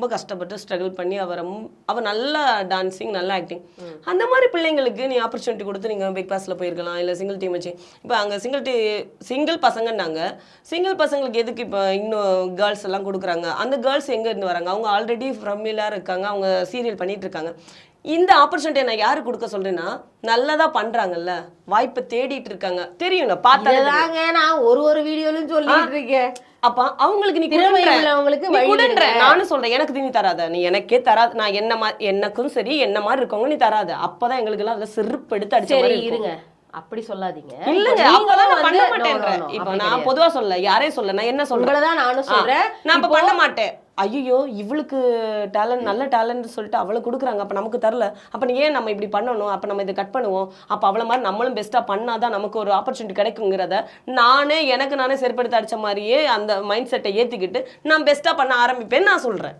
ரொம்ப கஷ்டப்பட்டு ஸ்ட்ரகிள் பண்ணி அவர் அவர் நல்லா டான்சிங் நல்லா ஆக்டிங் அந்த மாதிரி பிள்ளைங்களுக்கு நீ ஆப்பர்ச்சுனிட்டி கொடுத்து நீங்கள் பிக் பாஸில் போயிருக்கலாம் இல்லை சிங்கிள் டீம் வச்சு. இப்போ அங்கே சிங்கிள் டீ சிங்கிள் பசங்கன்னாங்க. சிங்கிள் பசங்களுக்கு எதுக்கு இப்போ இன்னும் கேர்ள்ஸ் எல்லாம் கொடுக்குறாங்க? அந்த கேர்ள்ஸ் எங்கே இருந்து வராங்க? அவங்க ஆல்ரெடி ஃப்ரமிலாக இருக்காங்க அவங்க சீரியல் பண்ணிட்டு இருக்காங்க. இந்த ஆப்பர்ச்சுனிட்டியை நான் யாரு கொடுக்க சொல்றேன்னா நல்லதா பண்றாங்கல்ல வாய்ப்பை தேடிட்டு இருக்காங்க. தெரியும் நான் பார்த்தா இதுதாங்க நான் ஒரு ஒரு வீடியோலயும் சொல்லிட்டு இருக்கேன். அப்ப அவங்களுக்கு நீ. உள்ளவங்களுக்கு. நானும் சொல்றேன் எனக்கு நீ தராத. நீ எனக்கே தராத. நான் என்ன மா எனக்கும் சரி என்ன மாதிரி இருக்கவங்க நீ தராத. அப்பதான் எங்களுக்கு எல்லாம் அதை செருப்பு எடுத்து அடிச்ச மாதிரி. இருங்க. அப்படி சொல்லாதீங்க. இல்லங்க அப்பதான் நான் பண்ண மாட்டேன்றேன். இப்ப நான். பொதுவா சொல்ல யாரையும் சொல்ல நான் என்ன சொல்றேன்? நானும் சொல்றேன். நான் இப்ப பண்ண மாட்டேன். ஐயோ இவளுக்கு டேலண்ட் நல்ல டேலண்ட் சொல்லிட்டு அவளை கொடுக்குறாங்க. அப்போ நமக்கு தரல. அப்போ ஏன் நம்ம இப்படி பண்ணணும்? அப்போ நம்ம இதை கட் பண்ணுவோம். அப்போ அவளை மாதிரி நம்மளும் பெஸ்டா பண்ணாதான் நமக்கு ஒரு ஆப்பர்ச்சுனிட்டி கிடைக்குங்கிறத நானே எனக்கு நானே செருப்படுத்த அடிச்ச மாதிரியே அந்த மைண்ட் செட்டை ஏற்றிக்கிட்டு நான் பெஸ்ட்டாக பண்ண ஆரம்பிப்பேன்னு நான் சொல்கிறேன்